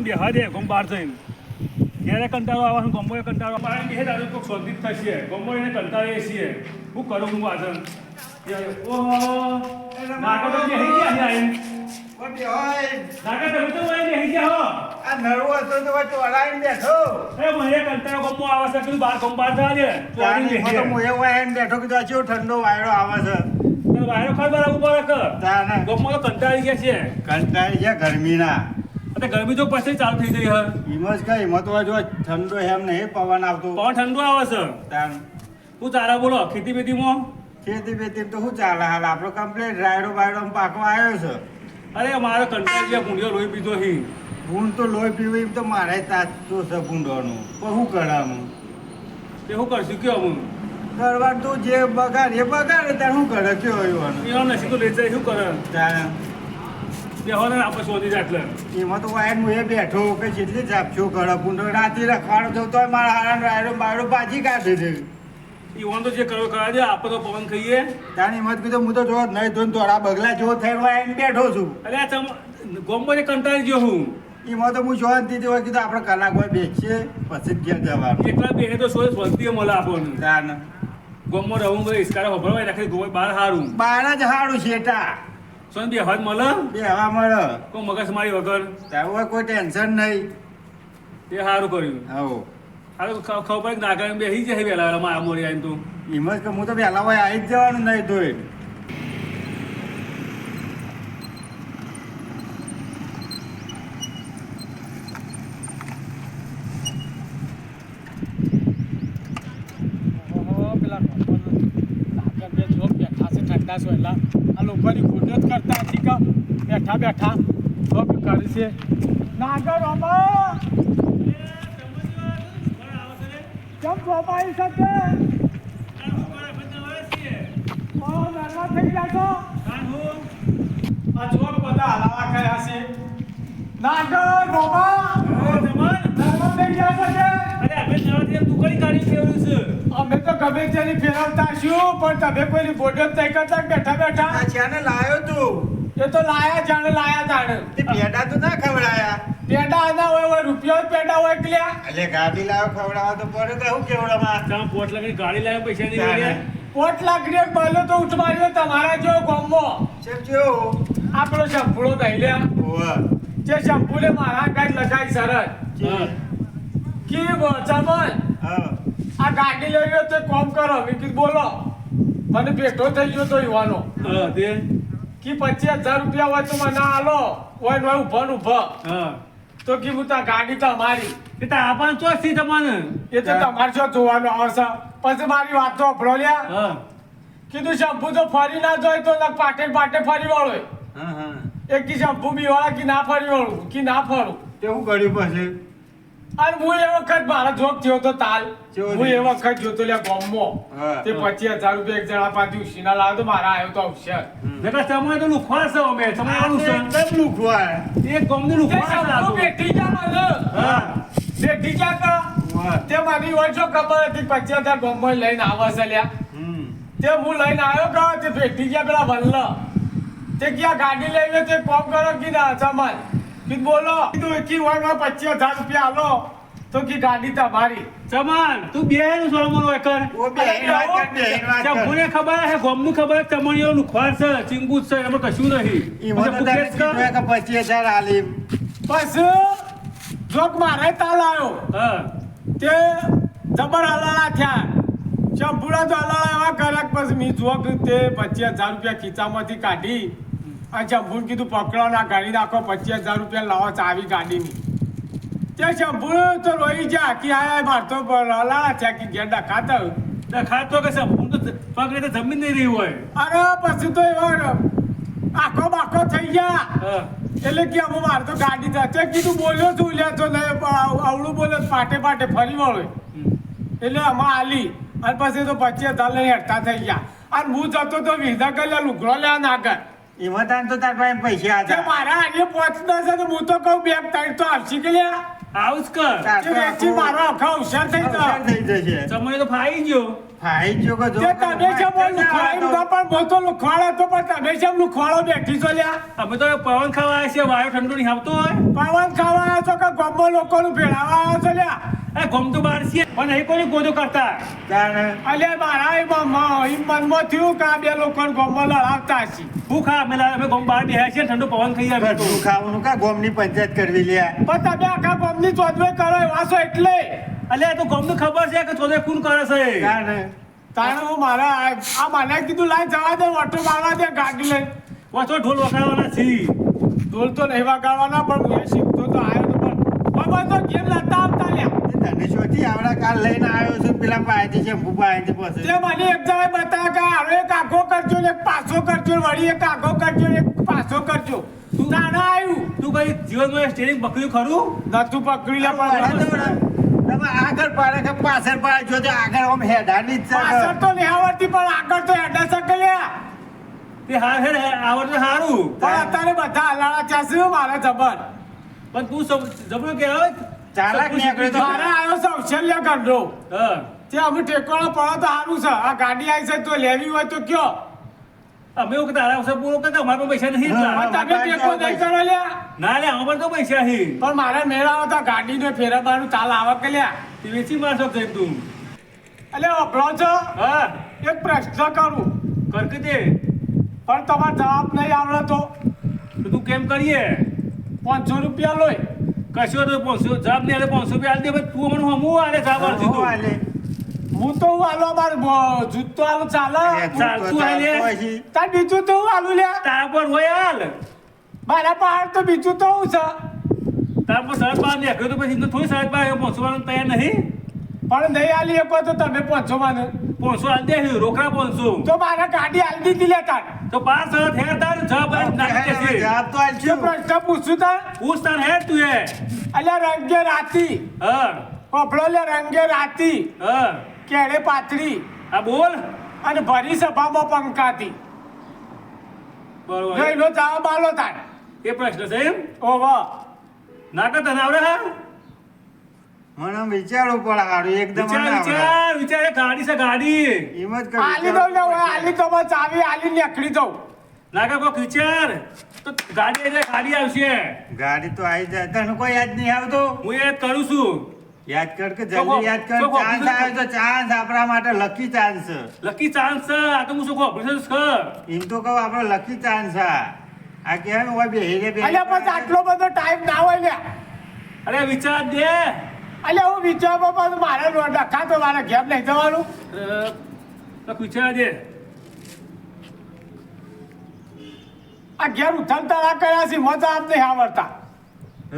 બેહવા દે ગમ બહાર થઈને. ઘેરે કંટાળો આવવાનો ગમો કંટાળો આવે. બે દાદા કોઈ શોધિત થશે. ગમો એને કંટાળે છીએ હું કરું હું વાસણ બહાર બહાર ઠંડો વાયરો આવે છે? વાયરો ખબર. તાને કંટાળી ગયા છે. કંટાળી ગયા ગરમીના. અને ગરમી તો પછી ચાલુ થઈ ગઈ એમ જ કઈ હિમત હોય જો ઠંડો એમ નહીં પવન આવતો. પવન ઠંડુ આવે છે? હું તારા બોલો ખેતી બેતીમાં ખેતી બેતી તો શું ચાલે હાલ? આપણો કમ્પ્લીટ રાયડો બાયડો પાકવા આવ્યો છે. અરે મારો કંટ્રોલ જે ભૂંડિયો લોહી પીધો હી. ભૂંડ તો લોહી પીવું એમ તો મારે તાચું છે ભૂંડવાનું પણ શું કરાવું તે શું કરશું કયો હું? કરવાનું તું જે બગાડ એ બગાડે તાર શું કરે? કયો એવાનું એનો નસીબ તો લઈ જાય શું કરે? ત્યાં બેહો ને આપણે શોધી એટલે એમાં તો વાયર હું એ બેઠો કે જેટલી જાપશો ભૂંડો રાતે રખવાડો થયો તોય મારા હારા રાયડો બાયડો બાજી કાઢે છે. ઈવન તો જે કરો કરા દે આપણે તો પવન ખાઈએ. તાની હિંમત કીધું હું તો જો નહીં ધોઈને તોડા બગલા જેવો થઈને એમ બેઠો છું. અરે આ ચમ ગોમ્બો કંટાળી ગયો હું. એમાં તો હું શાંતિથી હોય કીધું આપણે કલાક હોય બેસીએ પછી જ ઘેર જવાનું. એકલા બેહે તો શોધ સ્વસ્તી મળે આપણને. તાન ગોમો રહું બધે ઇસ્કારા ખબર રાખે ગોળ બહાર હારું. બહાર જ હારું શેટા સોન બે હાથ મળે? બે હવા મળે. કો મગજ મારી વગર? ત્યાં કોઈ ટેન્શન નહીં. તે સારું કર્યું. આવો. હારું ખબર નાગર બેસી જાય વહેલા મારા મોરી આવીને તું. હિંમત કે હું તો વહેલા હોય આવી જ જવાનું નહીં તોય ઓહો, પેલા ભગવાન આગળ બે જોક બેઠા છે ઠંડા છો એટલા આ લોકોની ખોટ કરતા હતી કે બેઠા બેઠા જોક કરે છે. નાગર અમા કેમ ભોપાઈ શકે? નાગર બાબા નાના થઈ ગયા છે અરે જવાથી તું કઈ કાઢી ફેરવ્યું છે? અમે તો ગમે તેની ફેરવતા છું પણ તમે કોઈની બોડત તય કરતા બેઠા બેઠા. છેને લાયો તું. એ તો લાયા જાણે લાયા જાણે. તે પેડા તો ના ખવડાયા. પેટા આના હોય હોય રૂપિયો પેટા હોય એટલે. એટલે ગાડી લાવ્યો ખવડાવવા તો પડે તો શું કેવડામાં તમે પોટ લગી ગાડી લાવ્યા પૈસા નહીં પોટ લાકડી એક બાલ્યો તો ઉઠ માર્યો તમારા જેવો ગોમો. આપણો શંભુળો દઈ લે ઓવા. જે શંભુલે મારા કાંઈ લખાય સરસ. હા. કી ચમન હા. ગાડી લઈ ગયો તો કોમ કરો મેં બોલો. મને ભેટો થઈ ગયો તો યુવાનો. કી પચીસ હજાર રૂપિયા હોય તો મને આલો. હોય ને ઊભો ને ઊભા. તો તો હું તા ગાડી તમારી એ તો આપણ ચોથી તમને એ તો તમારે છો જોવાનો આવશે પછી મારી વાત તો અભળો લ્યા. કીધું શંભુ તો ફરી ના જોય તો પાટે પાટે ફરી વળો હા હા. એક કી શંભુ બી વાળા કી ના ફરી વળું? કી ના ફરું? તે હું કર્યું પછી? અને હું એ વખત મારા જોક થયો તો તાલ. હું એ? વખત જોતો લ્યા ગોમમાં તે પચીસ હજાર રૂપિયા એક જણા પાસેથી ઉછીના લાવ્યો તો મારા આવ્યો તો અવસર. નકર તમે તો લુખવા છો અમે. તમે આનું છો? લુખવા એ ગમનું તે લુખવા લાગો બેઠી જા હા. બેઠી જા કા તે મારી વર્ષો ખબર હતી પચીસ હજાર બોમ્બો લઈને આવે છે લ્યા. તે હું લઈને આવ્યો કા તે ભેટી ગયા પેલા વલ્લ તે ક્યાં ગાડી લઈને તે કોમ કરો કે ના સમાન કીધું બોલો. કીધું એકી વારમાં પચીસ હજાર રૂપિયા આલો. તો કી ગાડી તમારી. ચમન તું બે નું સોલમન હોય કર ઓ બે વાત કર બે વાત કર. મને ખબર છે ગમનું ખબર છે નું લુખવા છે ચિંગુ છે એમાં કશું નહીં. પચીસ હજાર આલી. બસ જોક મારે તાલ આવ્યો હા. તે જબર હલાલા થયા. ચંપુડા તો હલાલા એવા કરે પછી મી જોક તે પચીસ હજાર રૂપિયા ખીચામાંથી કાઢી. શંભુને કીધું પકડો ના ગાડી નાખો પચીસ હજાર રૂપિયા લાવો ચાવી ગાડીની. તે શંભુ તો રોઈ જા કે આયા મારતો લાલા છે કે ઘેર ખાતા ખાતો કે શંભુ તો પગ તો જમીન નહીં રહી હોય. અરે પછી તો એવો આખો બાખો થઈ ગયા. એટલે કે અમુ મારે તો ગાડી था કીધું બોલ્યો છું લે તો આવડું બોલ્યો પાટે પાટે ફરી વળો. એટલે આમાં આલી અને પછી તો પચીસ હજાર લઈને હેઠતા થઈ ગયા. અને હું જતો તો વિધા કરી લુગડો લે નાગર એમાં તાન તો તાર પાસે પૈસા તે હતા મારા આજે પહોંચતા છે તો હું તો કહું બેગ તારી તો આવશી કે લ્યા. આવું કર. મારો આખો હોશિયાર થઈ જશે. ચમણી તો ફાઈ ગયો. ફાઈ ગયો કે જો તમે છે બોલ લુખવાડો એમ પણ બોલતો લુખવાડો તો પણ તમે છે લુખવાડો બેઠી છો લ્યા. અમે તો પવન ખાવા આવ્યા છે વાયુ ઠંડુ નહીં આવતો હોય. પવન ખાવા આવ્યા છો કે ગમો લોકોનું ભેળાવા આવ્યા છો લ્યા? એ ગમ તો બહાર છીએ પણ અહીં કોઈ ગોદો કરતા અલે મારા એ મનમાં એ મનમાં થયું કે આ બે લોકો ગમો લડાવતા હશે ભૂખ આ અમે લા- અમે ગમ બહાર બેહ્યા છીએ ઠંડુ પવન ખાઈ આવ્યા ઘરનું ખાવાનું કા ગોમની પંચાયત કરવી લે પણ તમે આખા ગમની ચોદવે કરો છો એટલે. અલ્યા તો ગમ ખબર છે કે ચોદે કોણ કરે છે. તાણે? હું મારા આ મને કીધું લાઈ જવા દે ઓટો મારવા દે ગાડી લઈ. પાછો ઢોલ વગાડવાના છીએ ઢોલ તો નહીં વગાડવાના પણ હું શીખતો તો આવ્યો તો પણ. તો ગેમ આવતા લ્યા. તે તને શોથી આવડા કાલ લઈને આવ્યો છું પેલા પાસેથી શેમ્પુ પાસેથી પછી તે મને એક કે હારો એક આખો કરજો ને એક પાછો કરજો વળી એક આખો કરજો ને એક પાછો કરજો. નાના આવ્યું. તું કઈ જીવનમાં સ્ટેરિંગ પકડ્યું ખરું? નતું પકડી લે પણ તો આગળ પાડે કે પાછળ પાડે જો આગળ આમ હેડાની જ છે. પાછળ તો નહીં પણ આગળ તો હેડા શકે લ્યા. તે હા હે ને, આવડતું સારું પણ અત્યારે બધા હલાડા ચાસી મારે જબર. પણ તું જબરો જબરું કે હવે? ચાલાક નીકળ્યો તો મારે આવ્યો છે કરજો હા. તે અમે ટેકોળો પડો તો સારું છે. આ ગાડી આવી છે તો લેવી હોય તો કયો. અમે એવું તારા પાસે પૂરો કરતા અમારા પૈસા નહીં તમે ટેકો નહીં કરો લ્યા ના લે અમારે તો પૈસા હી પણ મારે મેળાવો તો ગાડીને ફેરવવાનું ચાલ આવે કે લ્યા? તે વેચી મારશો જઈને તું? એટલે અભળો છો. હા. એક પ્રશ્ન કરું. કર કે તે? પણ તમારો જવાબ નહીં આવડે તો તો તું કેમ કરીએ? પાંચસો રૂપિયા લોય. કશો તો પાંચસો જવાબ નહીં આલે પાંચસો રૂપિયા આલી દે ભાઈ તું મને હમું આલે જવાબ આલતી હું તું હું તો હું હાલો મારે જૂતો હાલો ચાલે. ચાલતું હાલે. તાર બીજું તો હું હાલું લ્યા. તારા પર હોય હાલ. મારા પહાડ તો બીજું તો હું છે. તારા પર નીકળ્યો તો પછી થોડી બાર પાંચસો વાળા તૈયાર નહીં? પણ નહીં આલી શકો તો તમે પહોંચો માને. પહોંચો આલ દે રોકડા પહોંચો. તો મારે ગાડી હાલી દીધી લે તાર. તો પાંચ સરસ હેર તાર જવાબ આલી નાખી દેશે જવાબ તો આલ આલશું. પ્રશ્ન પૂછું તાર. પૂછ તાર હે તું એ. અલ્યા રંગે રાતી. હા. કોપડો લે રંગે રાતી. હા. કેળે પાથરી. આ બોલ. અને ભરી સભામાં પંકાતી બરોબર. એનો જવાબ આલો તાર. એ પ્રશ્ન છે એમ? ઓહો. વાહ કર તને આવડે હા? મને વિચારવું પડે હારું એકદમ વિચાર. વિચાર ગાડી છે ગાડી. હિંમત કરી આલી દઉં ને આલી તો બસ આવી આલી નીકળી દઉં. લાગે કોક વિચાર. તો ગાડી એટલે ગાડી આવશે. ગાડી તો આવી જાય તને કોઈ યાદ નહીં આવતો? હું એ કરું છું. યાદ કર કે જલ્દી યાદ કર ચાન્સ આવે આવ્યો તો ચાન્સ આપણા માટે લકી ચાન્સ છે લકી ચાન્સ છે આ તો હું શું કહું ઓપરેશન કર. એમ તો કહું આપણો લકી ચાન્સ આ. આ કહેવાય હોય બે હેરે બે બેહી અલ્યા પછી આટલો બધો ટાઈમ ના હોય લ્યા. અરે વિચાર દે. અલ્યા હું વિચારમાં પણ મારે ડખા તો મારે ઘેર નહીં જવાનું. વિચાર દે. આ ઘેર ઉથલ તળા કર્યા છે મજા નહીં આવડતા.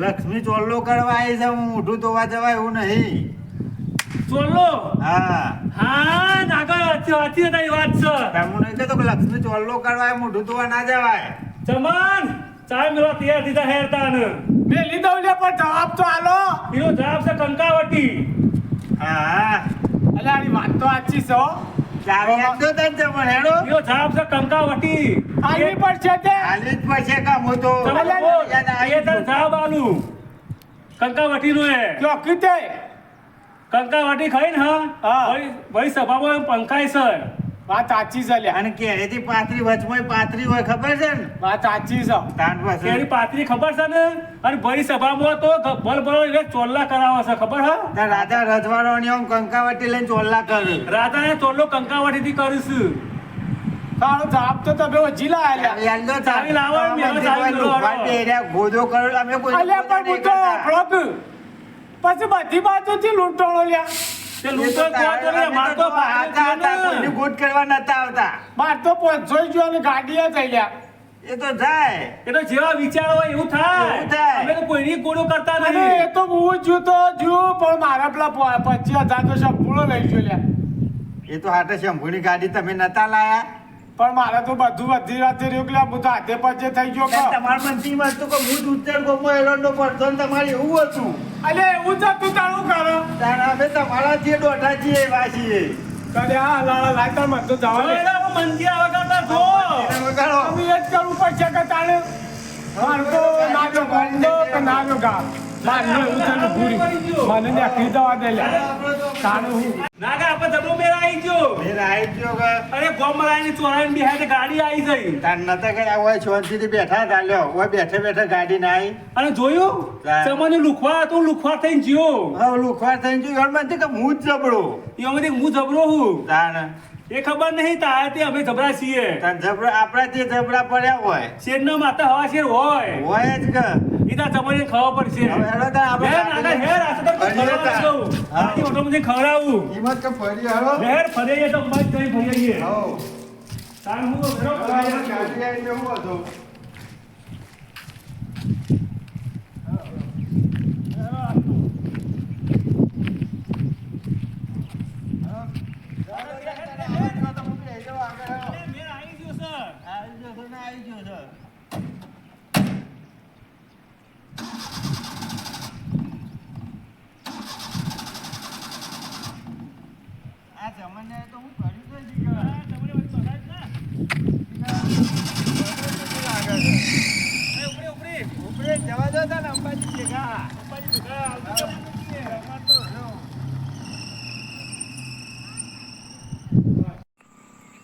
લક્ષ્મી ચોલ્લો કરવા આવી છે હું મોઢું ધોવા જવાય એવું નહીં. ચોલો હા. હા નાગર વાંચી વાંચી તારી વાત છે. તમને કહે તો લક્ષ્મી ચોલ્લો કરવા મોઢું ધોવા ના જવાય. ચમન! ચાલ મેળવા તૈયાર દીધા હેર તાન મે લીધો લે પણ જવાબ તો આલો. એનો જવાબ છે કંકાવટી હા. અલ્યા આની વાત તો આચી છો હો. ચાવી તન જ પણ હેડો. એનો જવાબ છે કંકાવટી આલવી પડશે તે. આલી પર પડશે કામ મો તો એ તાર જવાબ આલુ. કંકાવટી નો એ ચોકી કીતે કંકાવટી ખાઈને હા. હા. ભાઈ ભાઈ સભામાં પંખાઈ સર છે. વાત સાચી છે લે અને કેરેથી પાથરી વચમાં પાથરી હોય ખબર છે ને? વાત સાચી છે. તાન પાસે. એની પાથરી ખબર છે ને? અને ભરી સભામાં તો ભલ ભલો એટલે ચોલ્લા કરાવો છે ખબર હા? રાધા રાજા રજવાડોની આમ કંકાવટી લઈને ચોલ્લા કરે. રાધાને ચોલ્લો કંકાવટીથી કરીશું તારો જાપ તો તમે જીલા આલ્યા લ્યા. ચાવી લાવો, મેલો ચાવી. પહેર્યા, ગોદો કરો અમે કોઈ અલ્યા પણ તો કરતા. પછી બધી બાજુથી લૂંટણો લ્યા. તે લૂંટો તો ને કોણ કરે? માર તો તો હાથા હતા, કોઈને ગોટ કરવા નતા આવતા. માર તો પાંચસો ગયો અને ગાડીએ થઈ ગયા. એ તો જાય. એ તો જેવા વિચારો હોય એવું થાય. એવું થાય. અમે તો કોઈની ગોળો કરતા નથી. એ તો હું જ્યું તો જો પણ મારા પેલા પચીસ હજાર તો સંપૂર્ણ લઈ ગયો લ્યા. એ તો હાટે શંભુની ગાડી તમે નતા લાયા? પણ મારે તો બધું બધી રાતે રહ્યું કે હું તો હાથે પચે થઈ ગયો કે તમારે મનથી વસ્તુ કે હું ઉત્તર ગોમો એરંડો પડતો ને તમારે એવું હતું? અલે એવું જ હતું તારું અમે તમારા જે દોઢા છીએ એવા છીએ. આ લાલા તો જવા દે તો વગાડતા જો? અમે એ જ કરવું પડશે કે તારે મારે તો ના જો ગંદો કે ના ગા મારનો એવું છે મને નીકળી જવા દે લે. તાણે હું. ના કે જબરો મેળ આવી ગયો. મેં રાઈ ગયો કે? અરે ગોમમાં આવીને બિહાર ગાડી આવી ગઈ તાર નતા ગયા હોય શાંતિથી બેઠા હતા લ્યો. હોય બેઠે બેઠે ગાડી ના આવી અને જોયું? ના. લુખવા હતું લુખવા થઈ હવે લુખવા થઈ ગયું. ઘરમાં કે હું જ જબડો એમાંથી હું જબરો હું. તાણ એ ખબર નહીં તારાથી અમે જબરા છીએ. જબરા આપણા તે જબરા પડ્યા હોય. શેર નો માતા હવા શેર હોય. હોય જ કે. ઈતા તમારે ખબર પડશે. હવે હેડો તાર આપણે હેર હેર આ તો ખવડાવું. આની ખવડાવું. કિંમત કે ફરી હેડો. હેર ફરીએ તો મત કઈ ફરી હો તાર હું ઘરો ફરી આવીને હું હતો મેળ આવી ગયો સર આવી ગયો છે ને આવી ગયો છે આ જમાને તો હું કર્યું તો તમને બતાવીશ ને. ઉપડી, ઉપડી. ઉપરે જવા દો ને અંબાજી ભેગા અંબાજી ભેગા આવજો. રમત તો જો.